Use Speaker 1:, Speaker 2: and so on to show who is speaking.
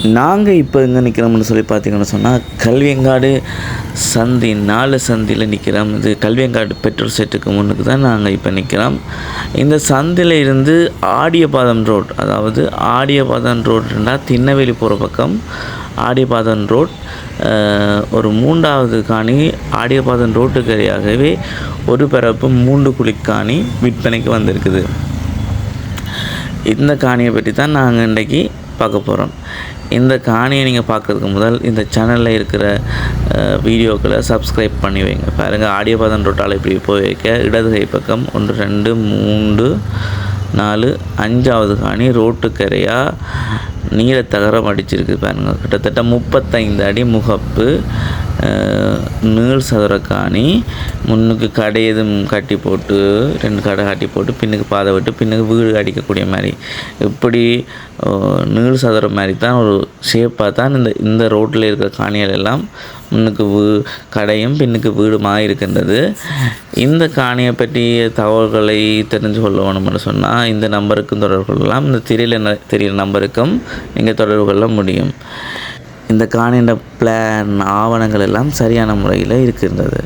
Speaker 1: நாங்கள் இப்போ எங்கே நிற்கிறோம்னு சொல்லி பார்த்தீங்கன்னு சொன்னால் கல்வியங்காடு சந்தி நாலு சந்தியில் நிற்கிறோம் இது கல்வியங்காடு பெட்ரோல் செட்டுக்கு முன்னுக்கு தான் நாங்கள் இப்போ நிற்கிறோம் இந்த சந்தில் இருந்து ஆடியபாதம் ரோட் அதாவது ஆடியபாதம் ரோடுனா திண்ணவேலி போகிற பக்கம் ஆடியபாதம் ரோட் ஒரு மூன்றாவது காணி ஆடியபாதம் ரோட்டுக்கரையாகவே ஒரு பரப்பு மூன்று குழிக்காணி விற்பனைக்கு வந்திருக்குது. இந்த காணியை பற்றி தான் நாங்கள் இன்றைக்கி பார்க்க போகிறோம் இந்த காணியை நீங்கள் பார்க்கறதுக்கு முதல் இந்த சேனலில் இருக்கிற வீடியோக்களை சப்ஸ்கிரைப் பண்ணி வைங்க. பாருங்கள் ஆடியோ பதன் ரொட்டால் இப்படி போய் வைக்க. இடது கை பக்கம் ஒன்று ரெண்டு மூன்று நாலு அஞ்சாவது காணி ரோட்டுக்கரையாக நீரை தகரம் அடிச்சிருக்கு பாருங்க. கிட்டத்தட்ட முப்பத்தைந்து அடி முகப்பு. நீள் சதுர காணி முன்னுக்கு கடை எதுவும் கட்டி போட்டு ரெண்டு கடை கட்டி போட்டு பின்னுக்கு பாதை விட்டு பின்னுக்கு வீடு அடிக்கக்கூடிய மாதிரி. இப்படி நீள் சதுரம் மாதிரி தான் ஒரு ஷேப்பாக தான் இந்த இந்த ரோட்டில் இருக்கிற காணிகள் எல்லாம் முன்னுக்கு வீ கடையும் பின்னுக்கு வீடுமாக இருக்கின்றது. இந்த காணியை பற்றிய தகவல்களை தெரிஞ்சு கொள்ள வேணும்னு சொன்னால் இந்த நம்பருக்கும் தொடர்பு கொள்ளலாம். இந்த திரையில் தெரியல நம்பருக்கும் நீங்கள் தொடர்பு கொள்ள முடியும். இந்த காணியின் பிளான் ஆவணங்கள் எல்லாம் சரியான முறையில் இருக்கின்றது.